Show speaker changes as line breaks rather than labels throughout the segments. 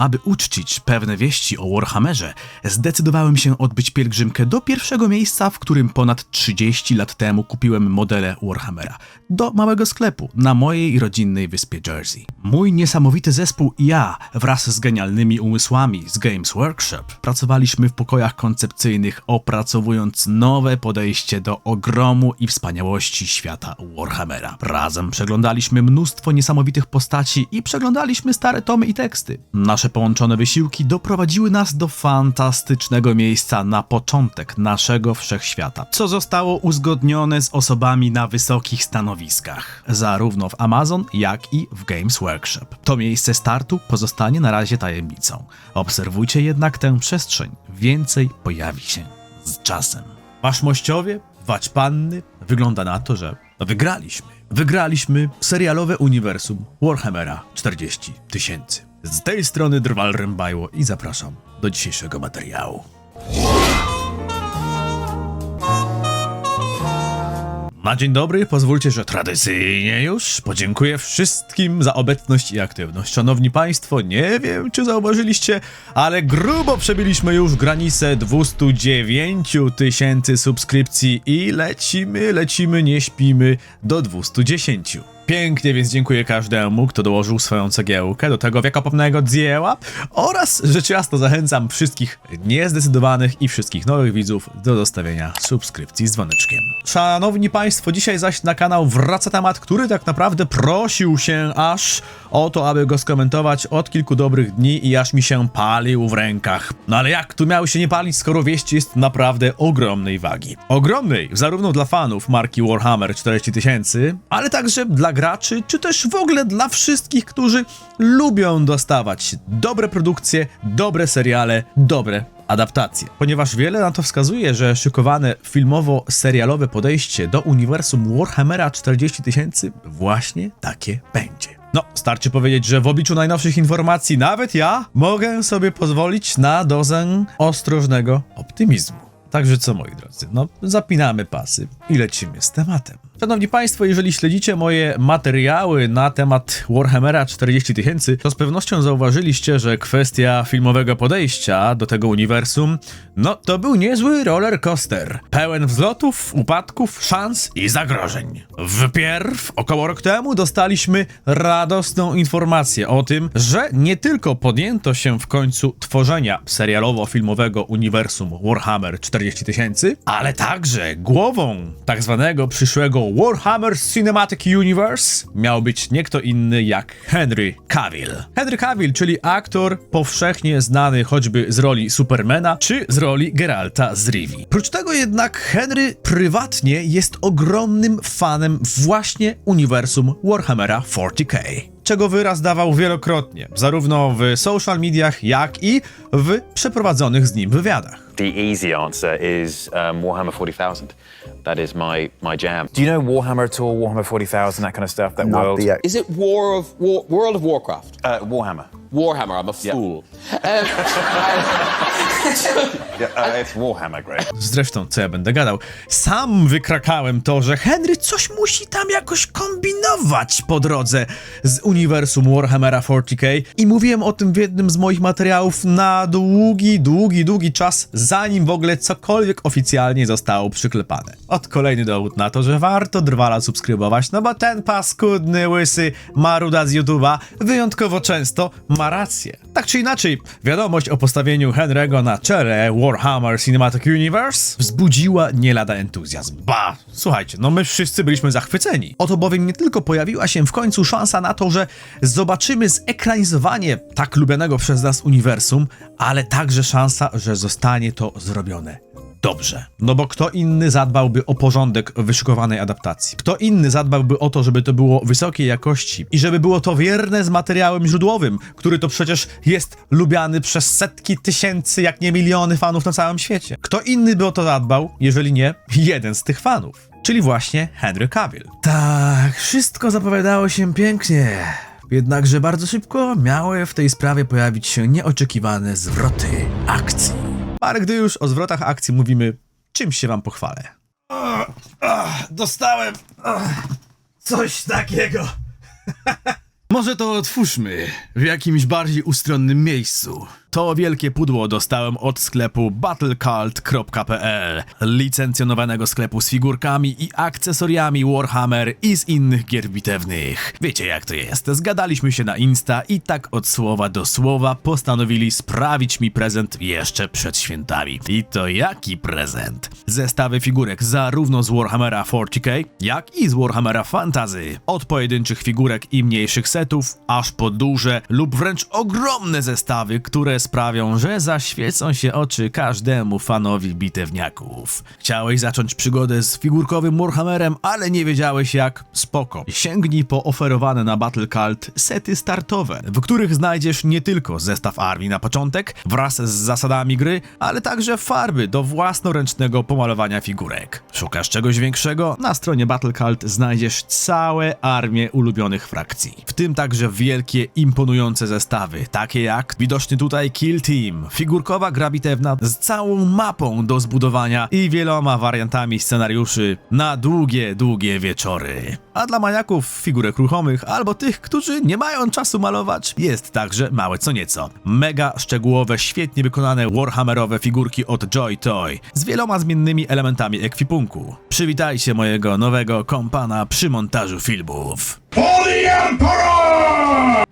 Aby uczcić pewne wieści o Warhammerze, zdecydowałem się odbyć pielgrzymkę do pierwszego miejsca, w którym ponad 30 lat temu kupiłem modele Warhammera. Do małego sklepu na mojej rodzinnej wyspie Jersey. Mój niesamowity zespół i ja, wraz z genialnymi umysłami z Games Workshop, pracowaliśmy w pokojach koncepcyjnych, opracowując nowe podejście do ogromu i wspaniałości świata Warhammera. Razem przeglądaliśmy mnóstwo niesamowitych postaci i przeglądaliśmy stare tomy i teksty. Nasze połączone wysiłki doprowadziły nas do fantastycznego miejsca na początek naszego wszechświata, co zostało uzgodnione z osobami na wysokich stanowiskach, zarówno w Amazon, jak i w Games Workshop. To miejsce startu pozostanie na razie tajemnicą. Obserwujcie jednak tę przestrzeń, więcej pojawi się z czasem. Wasz mościowie, wacz panny, wygląda na to, że wygraliśmy. Wygraliśmy serialowe uniwersum Warhammera 40 tysięcy. Z tej strony Drwal Rębajło i zapraszam do dzisiejszego materiału. Na dzień dobry, pozwólcie, że tradycyjnie już podziękuję wszystkim za obecność i aktywność. Szanowni Państwo, nie wiem czy zauważyliście, ale grubo przebiliśmy już granicę 209 tysięcy subskrypcji i lecimy, lecimy, nie śpimy do 210. Pięknie, więc dziękuję każdemu, kto dołożył swoją cegiełkę do tego wiekopomnego dzieła oraz rzecz jasna zachęcam wszystkich niezdecydowanych i wszystkich nowych widzów do zostawienia subskrypcji z dzwoneczkiem. Szanowni Państwo, dzisiaj zaś na kanał wraca temat, który tak naprawdę prosił się aż o to, aby go skomentować od kilku dobrych dni i aż mi się palił w rękach. No ale jak tu miały się nie palić, skoro wieść jest naprawdę ogromnej wagi. Ogromnej, zarówno dla fanów marki Warhammer 40 tysięcy, ale także dla graczy, czy też w ogóle dla wszystkich, którzy lubią dostawać dobre produkcje, dobre seriale, dobre adaptacje. Ponieważ wiele na to wskazuje, że szykowane filmowo-serialowe podejście do uniwersum Warhammera 40 tysięcy właśnie takie będzie. No, starczy powiedzieć, że w obliczu najnowszych informacji nawet ja mogę sobie pozwolić na dozę ostrożnego optymizmu. Także co moi drodzy, no zapinamy pasy i lecimy z tematem. Szanowni Państwo, jeżeli śledzicie moje materiały na temat Warhammera 40 tysięcy, to z pewnością zauważyliście, że kwestia filmowego podejścia do tego uniwersum, no to był niezły roller coaster. Pełen wzlotów, upadków, szans i zagrożeń. Wpierw, około rok temu, dostaliśmy radosną informację o tym, że nie tylko podjęto się w końcu tworzenia serialowo-filmowego uniwersum Warhammer 40 tysięcy, ale także głową tak zwanego przyszłego Warhammer Cinematic Universe miał być nie kto inny jak Henry Cavill. Henry Cavill, czyli aktor powszechnie znany choćby z roli Supermana czy z roli Geralta z Rivi. Prócz tego jednak Henry prywatnie jest ogromnym fanem właśnie uniwersum Warhammera 40k czego wyraz dawał wielokrotnie, zarówno w social mediach, jak i w przeprowadzonych z nim wywiadach.
The easy answer is um, Warhammer 40,000. That is my my jam. Do you know Warhammer at all? Warhammer 40,000, that kind of stuff. That
Not
world.
the
Is it War of War, World of Warcraft?
Uh, Warhammer.
Warhammer. I'm a fool. Um,
Yeah, uh, it's Warhammer, great.
Zresztą, co ja będę gadał, sam wykrakałem to, że Henry coś musi tam jakoś kombinować po drodze z uniwersum Warhammera 40k i mówiłem o tym w jednym z moich materiałów na długi, długi, długi czas, zanim w ogóle cokolwiek oficjalnie zostało przyklepane. Od kolejny dowód na to, że warto Drwala subskrybować, no bo ten paskudny, łysy maruda z YouTube'a wyjątkowo często ma rację. Tak czy inaczej, wiadomość o postawieniu Henry'ego na czele Warhammer Cinematic Universe wzbudziła nie lada entuzjazm. Ba, słuchajcie, no my wszyscy byliśmy zachwyceni. Oto bowiem nie tylko pojawiła się w końcu szansa na to, że zobaczymy zekranizowanie tak lubianego przez nas uniwersum, ale także szansa, że zostanie to zrobione dobrze. No bo kto inny zadbałby o porządek wyszykowanej adaptacji? Kto inny zadbałby o to, żeby to było wysokiej jakości i żeby było to wierne z materiałem źródłowym, który to przecież jest lubiany przez setki tysięcy, jak nie miliony fanów na całym świecie? Kto inny by o to zadbał, jeżeli nie jeden z tych fanów? Czyli właśnie Henry Cavill. Tak, wszystko zapowiadało się pięknie. Jednakże bardzo szybko miały w tej sprawie pojawić się nieoczekiwane zwroty akcji. Ale gdy już o zwrotach akcji mówimy, czym się wam pochwalę? dostałem coś takiego. Może to otwórzmy w jakimś bardziej ustronnym miejscu. To wielkie pudło dostałem od sklepu battlecult.pl, licencjonowanego sklepu z figurkami i akcesoriami Warhammer i z innych gier bitewnych. Wiecie jak to jest, zgadaliśmy się na Insta i tak od słowa do słowa postanowili sprawić mi prezent jeszcze przed świętami. I to jaki prezent? Zestawy figurek zarówno z Warhammera 40k, jak i z Warhammera Fantasy. Od pojedynczych figurek i mniejszych setów, aż po duże lub wręcz ogromne zestawy, które sprawią, że zaświecą się oczy każdemu fanowi bitewniaków. Chciałeś zacząć przygodę z figurkowym Warhammerem, ale nie wiedziałeś jak? Spoko. Sięgnij po oferowane na Battle Cult sety startowe, w których znajdziesz nie tylko zestaw armii na początek, wraz z zasadami gry, ale także farby do własnoręcznego pomalowania figurek. Szukasz czegoś większego? Na stronie Battle Cult znajdziesz całe armię ulubionych frakcji, w tym także wielkie, imponujące zestawy, takie jak widoczny tutaj Kill Team, figurkowa gra bitewna z całą mapą do zbudowania i wieloma wariantami scenariuszy na długie, długie wieczory. A dla maniaków figurek ruchomych albo tych, którzy nie mają czasu malować, jest także małe co nieco. Mega szczegółowe, świetnie wykonane Warhammerowe figurki od Joy Toy z wieloma zmiennymi elementami ekwipunku. Przywitajcie mojego nowego kompana przy montażu filmów.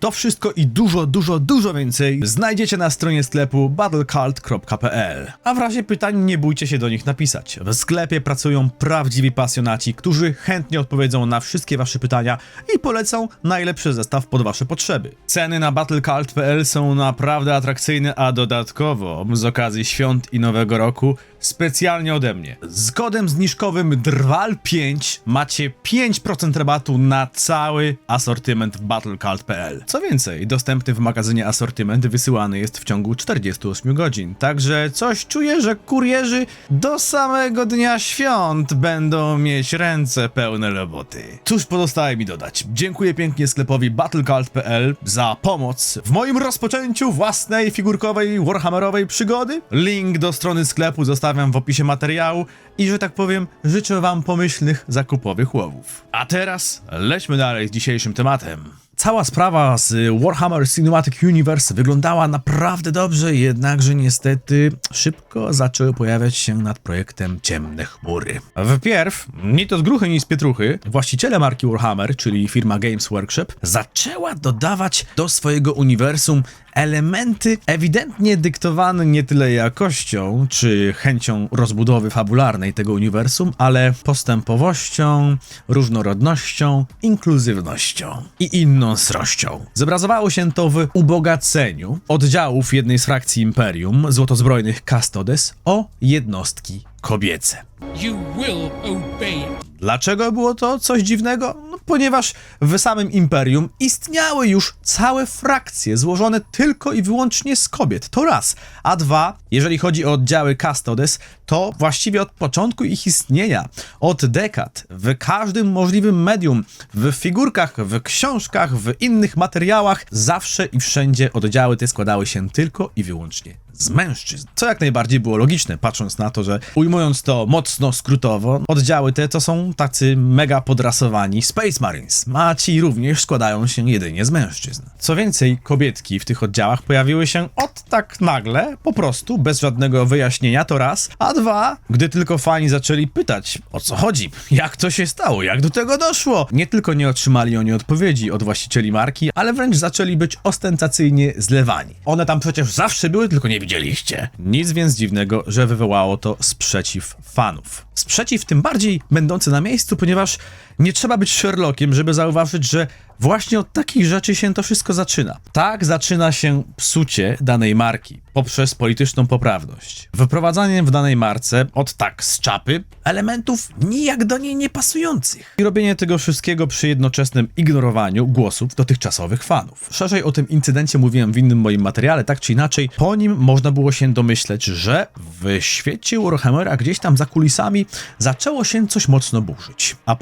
To wszystko i dużo, dużo, dużo więcej znajdziecie na stronie sklepu battlecult.pl. A w razie pytań nie bójcie się do nich napisać. W sklepie pracują prawdziwi pasjonaci, którzy chętnie odpowiedzą na wszystkie wasze pytania i polecą najlepszy zestaw pod wasze potrzeby. Ceny na battlecult.pl są naprawdę atrakcyjne, a dodatkowo z okazji świąt i nowego roku specjalnie ode mnie. Z kodem zniżkowym DRWAL5 macie 5% rabatu na cały asortyment w battlecult.pl. Co więcej, dostępny w magazynie asortyment wysyłany jest w ciągu 48 godzin. Także coś czuję, że kurierzy do samego dnia świąt będą mieć ręce pełne roboty. Cóż pozostaje mi dodać? Dziękuję pięknie sklepowi battlecult.pl za pomoc w moim rozpoczęciu własnej figurkowej Warhammerowej przygody. Link do strony sklepu zostawiam w opisie materiału i że tak powiem, życzę wam pomyślnych zakupowych łowów. A teraz lećmy dalej z dzisiejszym tematem. Cała sprawa z Warhammer Cinematic Universe wyglądała naprawdę dobrze, jednakże niestety szybko zaczęły pojawiać się nad projektem ciemne chmury. Wpierw, ni to z gruchy, ni z pietruchy, właściciele marki Warhammer, czyli firma Games Workshop, zaczęła dodawać do swojego uniwersum elementy ewidentnie dyktowane nie tyle jakością czy chęcią rozbudowy fabularnej tego uniwersum, ale postępowością, różnorodnością, inkluzywnością i inną srością. Zobrazowało się to w ubogaceniu oddziałów jednej z frakcji Imperium, złotozbrojnych Custodes, o jednostki kobiece. Dlaczego było to coś dziwnego? No, ponieważ w samym Imperium istniały już całe frakcje złożone tylko i wyłącznie z kobiet. To raz. A dwa, jeżeli chodzi o oddziały Custodes, to właściwie od początku ich istnienia, od dekad, w każdym możliwym medium, w figurkach, w książkach, w innych materiałach, zawsze i wszędzie oddziały te składały się tylko i wyłącznie z mężczyzn. Co jak najbardziej było logiczne, patrząc na to, że ujmując to mocno skrótowo, oddziały te to są tacy mega podrasowani Space Marines, a ci również składają się jedynie z mężczyzn. Co więcej, kobietki w tych oddziałach pojawiły się od tak nagle, po prostu, bez żadnego wyjaśnienia, to raz, a dwa, gdy tylko fani zaczęli pytać, o co chodzi, jak to się stało, jak do tego doszło. Nie tylko nie otrzymali oni odpowiedzi od właścicieli marki, ale wręcz zaczęli być ostentacyjnie zlewani. One tam przecież zawsze były, tylko nie widzieliście. Nic więc dziwnego, że wywołało to sprzeciw fanów. Sprzeciw tym bardziej będący na miejscu, ponieważ nie trzeba być Sherlockiem, żeby zauważyć, że właśnie od takich rzeczy się to wszystko zaczyna. Tak zaczyna się psucie danej marki poprzez polityczną poprawność. Wyprowadzaniem w danej marce od tak z czapy elementów nijak do niej nie pasujących. I robienie tego wszystkiego przy jednoczesnym ignorowaniu głosów dotychczasowych fanów. Szerzej o tym incydencie mówiłem w innym moim materiale, tak czy inaczej, po nim można było się domyśleć, że w świecie Warhammera gdzieś tam za kulisami zaczęło się coś mocno burzyć. A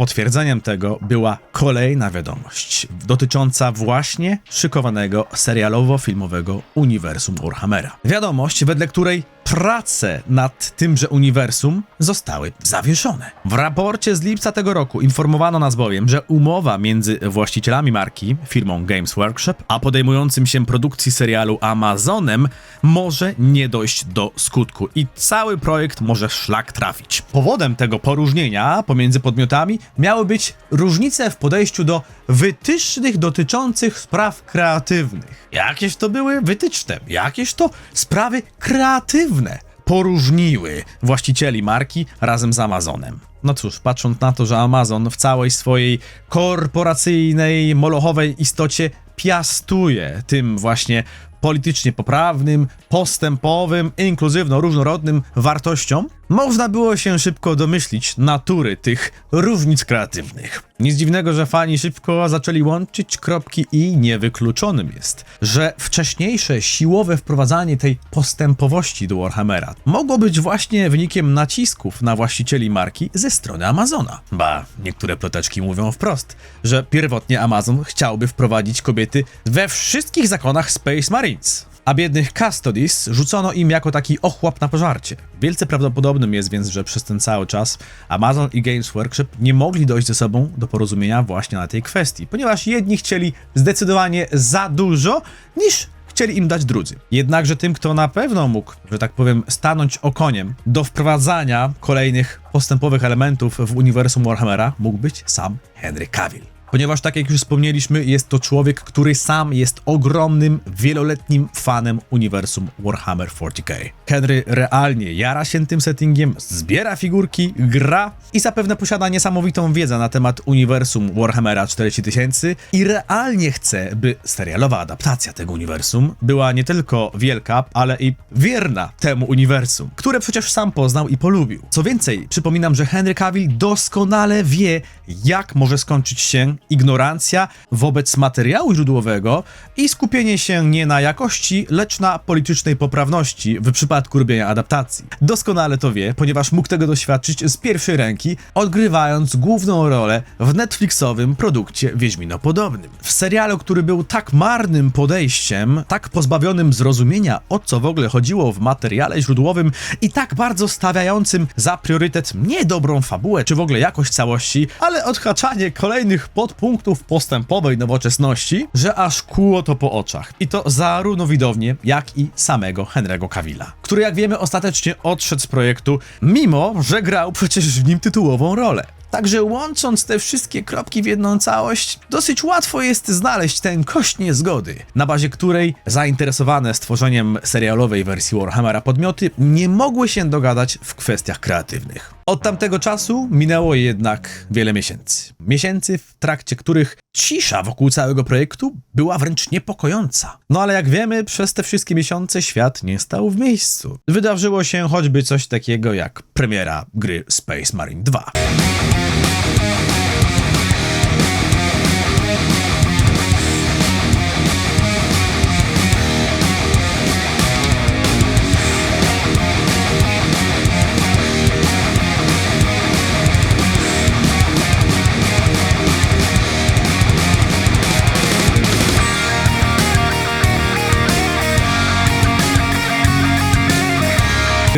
potwierdzeniem tego była kolejna wiadomość dotycząca właśnie szykowanego serialowo-filmowego uniwersum Warhammera. Wiadomość, wedle której prace nad tymże uniwersum zostały zawieszone. W raporcie z lipca tego roku informowano nas bowiem, że umowa między właścicielami marki, firmą Games Workshop, a podejmującym się produkcji serialu Amazonem może nie dojść do skutku i cały projekt może szlak trafić. Powodem tego poróżnienia pomiędzy podmiotami miały być różnice w podejściu do wytycznych dotyczących spraw kreatywnych. Jakież to były wytyczne, jakieś to sprawy kreatywne poróżniły właścicieli marki razem z Amazonem. No cóż, patrząc na to, że Amazon w całej swojej korporacyjnej, molochowej istocie piastuje tym właśnie politycznie poprawnym, postępowym, inkluzywno-różnorodnym wartościom, można było się szybko domyślić natury tych różnic kreatywnych. Nic dziwnego, że fani szybko zaczęli łączyć kropki i niewykluczonym jest, że wcześniejsze siłowe wprowadzanie tej postępowości do Warhammera mogło być właśnie wynikiem nacisków na właścicieli marki ze strony Amazona. Ba, niektóre ploteczki mówią wprost, że pierwotnie Amazon chciałby wprowadzić kobiety we wszystkich zakonach Space Marines a biednych Custodies rzucono im jako taki ochłap na pożarcie. Wielce prawdopodobnym jest więc, że przez ten cały czas Amazon i Games Workshop nie mogli dojść ze sobą do porozumienia właśnie na tej kwestii, ponieważ jedni chcieli zdecydowanie za dużo, niż chcieli im dać drudzy. Jednakże tym, kto na pewno mógł, że tak powiem, stanąć okoniem do wprowadzania kolejnych postępowych elementów w uniwersum Warhammera, mógł być sam Henry Cavill. Ponieważ, tak jak już wspomnieliśmy, jest to człowiek, który sam jest ogromnym, wieloletnim fanem uniwersum Warhammer 40k. Henry realnie jara się tym settingiem, zbiera figurki, gra i zapewne posiada niesamowitą wiedzę na temat uniwersum Warhammera 4000 i realnie chce, by serialowa adaptacja tego uniwersum była nie tylko wielka, ale i wierna temu uniwersum, które przecież sam poznał i polubił. Co więcej, przypominam, że Henry Cavill doskonale wie, jak może skończyć się ignorancja wobec materiału źródłowego i skupienie się nie na jakości, lecz na politycznej poprawności w przypadku robienia adaptacji. Doskonale to wie, ponieważ mógł tego doświadczyć z pierwszej ręki, odgrywając główną rolę w Netflixowym produkcie Wiedźminopodobnym. W serialu, który był tak marnym podejściem, tak pozbawionym zrozumienia, o co w ogóle chodziło w materiale źródłowym i tak bardzo stawiającym za priorytet nie dobrą fabułę, czy w ogóle jakość całości, ale odhaczanie kolejnych podpunktów postępowej nowoczesności, że aż kłuło to po oczach. I to zarówno widownię, jak i samego Henry'ego Cavilla, który jak wiemy ostatecznie odszedł z projektu, mimo że grał przecież w nim tytułową rolę. Także łącząc te wszystkie kropki w jedną całość, dosyć łatwo jest znaleźć ten kość niezgody, na bazie której zainteresowane stworzeniem serialowej wersji Warhammera podmioty nie mogły się dogadać w kwestiach kreatywnych. Od tamtego czasu minęło jednak wiele miesięcy. Miesięcy, w trakcie których cisza wokół całego projektu była wręcz niepokojąca. No ale jak wiemy, przez te wszystkie miesiące świat nie stał w miejscu. Wydarzyło się choćby coś takiego jak premiera gry Space Marine 2.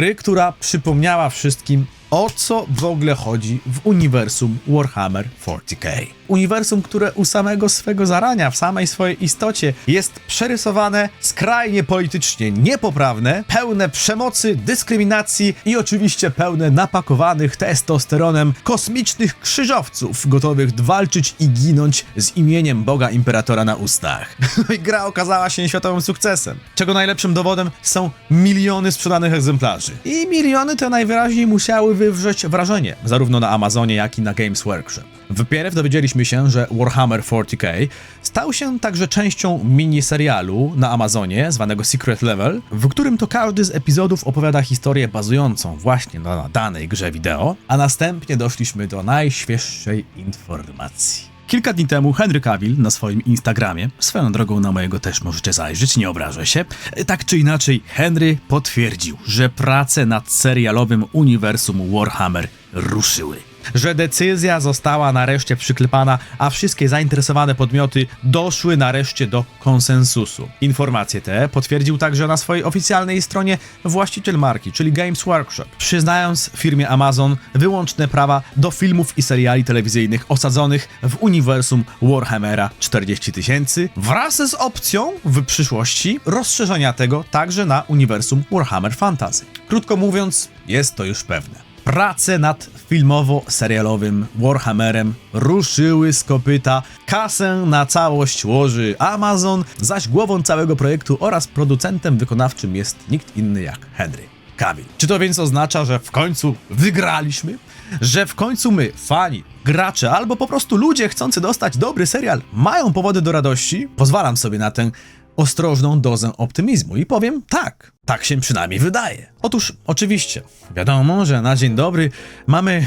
Vic która przypomniała wszystkim, o co w ogóle chodzi w uniwersum Warhammer 40k. Uniwersum, które u samego swego zarania, w samej swojej istocie jest przerysowane, skrajnie politycznie niepoprawne, pełne przemocy, dyskryminacji i oczywiście pełne napakowanych testosteronem kosmicznych krzyżowców, gotowych walczyć i ginąć z imieniem Boga Imperatora na ustach. No i gra okazała się światowym sukcesem, czego najlepszym dowodem są miliony sprzedanych egzemplarzy. I miliony te najwyraźniej musiały wywrzeć wrażenie, zarówno na Amazonie, jak i na Games Workshop. Wypierw dowiedzieliśmy się, że Warhammer 40k stał się także częścią miniserialu na Amazonie, zwanego Secret Level, w którym to każdy z epizodów opowiada historię bazującą właśnie na danej grze wideo, a następnie doszliśmy do najświeższej informacji. Kilka dni temu Henry Cavill na swoim Instagramie, swoją drogą na mojego też możecie zajrzeć, nie obrażę się, tak czy inaczej Henry potwierdził, że prace nad serialowym uniwersum Warhammer ruszyły. Że decyzja została nareszcie przyklepana, a wszystkie zainteresowane podmioty doszły nareszcie do konsensusu. Informacje te potwierdził także na swojej oficjalnej stronie właściciel marki, czyli Games Workshop, przyznając firmie Amazon wyłączne prawa do filmów i seriali telewizyjnych osadzonych w uniwersum Warhammera 40 tysięcy wraz z opcją w przyszłości rozszerzenia tego także na uniwersum Warhammer Fantasy. Krótko mówiąc, jest to już pewne. Prace nad filmowo-serialowym Warhammerem ruszyły z kopyta. Kasę na całość łoży Amazon, zaś głową całego projektu oraz producentem wykonawczym jest nikt inny jak Henry Cavill. Czy to więc oznacza, że w końcu wygraliśmy? Że w końcu my, fani, gracze albo po prostu ludzie chcący dostać dobry serial mają powody do radości? Pozwalam sobie na tę ostrożną dozę optymizmu i powiem tak, tak się przynajmniej wydaje. Otóż, oczywiście, wiadomo, że na dzień dobry mamy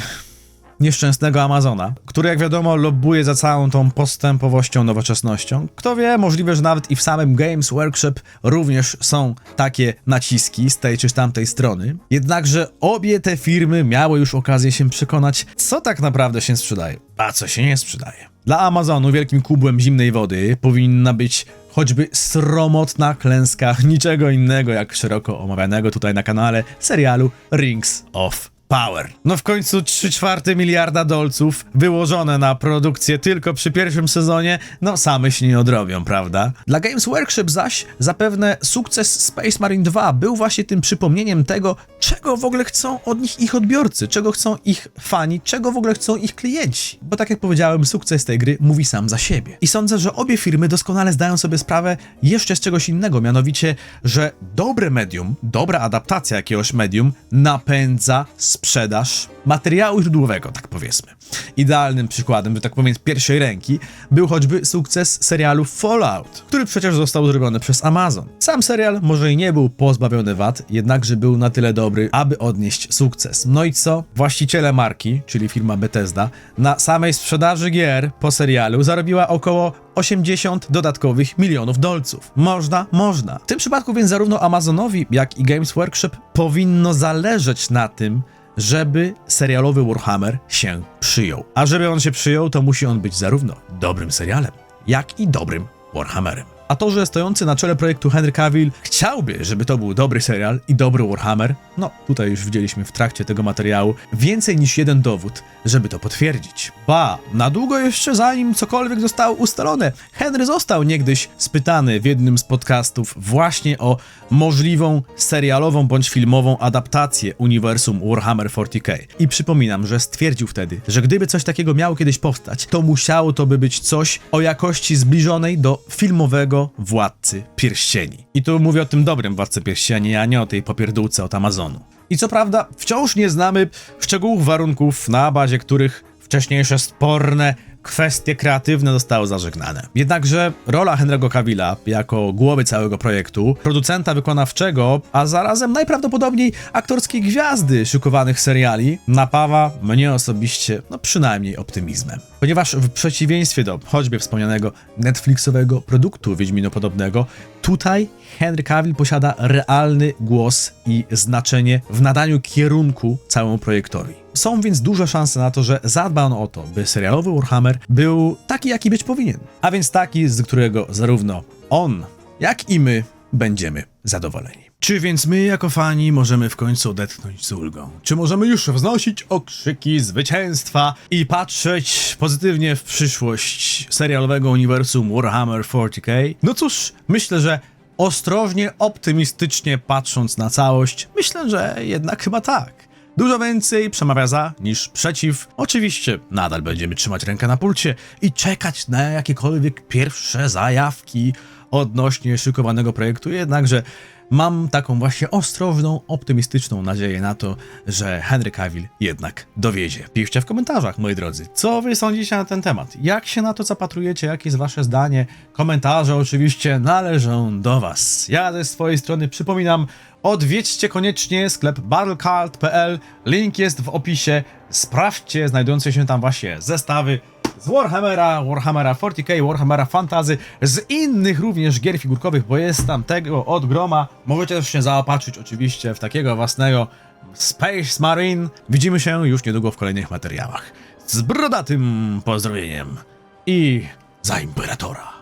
nieszczęsnego Amazona, który jak wiadomo lobbuje za całą tą postępowością, nowoczesnością. Kto wie, możliwe, że nawet i w samym Games Workshop również są takie naciski z tej czy tamtej strony. Jednakże obie te firmy miały już okazję się przekonać, co tak naprawdę się sprzedaje, a co się nie sprzedaje. Dla Amazonu wielkim kubłem zimnej wody powinna być choćby sromotna klęska niczego innego jak szeroko omawianego tutaj na kanale serialu Rings of Power. No w końcu 3 czwarte miliarda dolców wyłożone na produkcję tylko przy pierwszym sezonie, no same się nie odrobią, prawda? Dla Games Workshop zaś zapewne sukces Space Marine 2 był właśnie tym przypomnieniem tego, czego w ogóle chcą od nich ich odbiorcy, czego chcą ich fani, czego w ogóle chcą ich klienci. Bo tak jak powiedziałem, sukces tej gry mówi sam za siebie. I sądzę, że obie firmy doskonale zdają sobie sprawę jeszcze z czegoś innego, mianowicie, że dobre medium, dobra adaptacja jakiegoś medium napędza sprzedaż materiału źródłowego, tak powiedzmy. Idealnym przykładem, że tak powiem, pierwszej ręki był choćby sukces serialu Fallout, który przecież został zrobiony przez Amazon. Sam serial może i nie był pozbawiony wad, jednakże był na tyle dobry, aby odnieść sukces. No i co? Właściciele marki, czyli firma Bethesda, na samej sprzedaży gier po serialu zarobiła około 80 dodatkowych milionów dolców. Można, można. W tym przypadku więc zarówno Amazonowi, jak i Games Workshop powinno zależeć na tym, żeby serialowy Warhammer się przyjął. A żeby on się przyjął, to musi on być zarówno dobrym serialem, jak i dobrym Warhammerem. A to, że stojący na czele projektu Henry Cavill chciałby, żeby to był dobry serial i dobry Warhammer, no tutaj już widzieliśmy w trakcie tego materiału więcej niż jeden dowód, żeby to potwierdzić. Ba, na długo jeszcze zanim cokolwiek zostało ustalone, Henry został niegdyś spytany w jednym z podcastów właśnie o możliwą serialową bądź filmową adaptację uniwersum Warhammer 40k. I przypominam, że stwierdził wtedy, że gdyby coś takiego miało kiedyś powstać, to musiało to by być coś o jakości zbliżonej do filmowego Władcy Pierścieni. I tu mówię o tym dobrym Władcy Pierścieni, a nie o tej popierdółce od Amazonu. I co prawda, wciąż nie znamy szczegółów warunków, na bazie których wcześniejsze sporne kwestie kreatywne zostały zażegnane. Jednakże rola Henry'ego Cavilla jako głowy całego projektu, producenta wykonawczego, a zarazem najprawdopodobniej aktorskiej gwiazdy szykowanych seriali, napawa mnie osobiście, no przynajmniej optymizmem. Ponieważ w przeciwieństwie do choćby wspomnianego Netflixowego produktu Wiedźminopodobnego, tutaj Henry Cavill posiada realny głos i znaczenie w nadaniu kierunku całemu projektowi. Są więc duże szanse na to, że zadba on o to, by serialowy Warhammer był taki, jaki być powinien. A więc taki, z którego zarówno on, jak i my będziemy zadowoleni. Czy więc my, jako fani, możemy w końcu odetchnąć z ulgą? Czy możemy już wznosić okrzyki zwycięstwa i patrzeć pozytywnie w przyszłość serialowego uniwersum Warhammer 40k? No cóż, myślę, że ostrożnie, optymistycznie patrząc na całość, myślę, że jednak chyba tak. Dużo więcej przemawia za niż przeciw. Oczywiście nadal będziemy trzymać rękę na pulcie i czekać na jakiekolwiek pierwsze zajawki odnośnie szykowanego projektu, jednakże mam taką właśnie ostrożną, optymistyczną nadzieję na to, że Henry Cavill jednak dowiezie. Piszcie w komentarzach, moi drodzy, co wy sądzicie na ten temat? Jak się na to zapatrujecie? Jakie jest wasze zdanie? Komentarze oczywiście należą do was. Ja ze swojej strony przypominam, odwiedźcie koniecznie sklep battlecard.pl, link jest w opisie, sprawdźcie znajdujące się tam właśnie zestawy z Warhammera, Warhammera 40k, Warhammera Fantasy, z innych również gier figurkowych, bo jest tam tego od groma. Możecie też się zaopatrzyć oczywiście w takiego własnego Space Marine. Widzimy się już niedługo w kolejnych materiałach. Z brodatym pozdrowieniem i za Imperatora.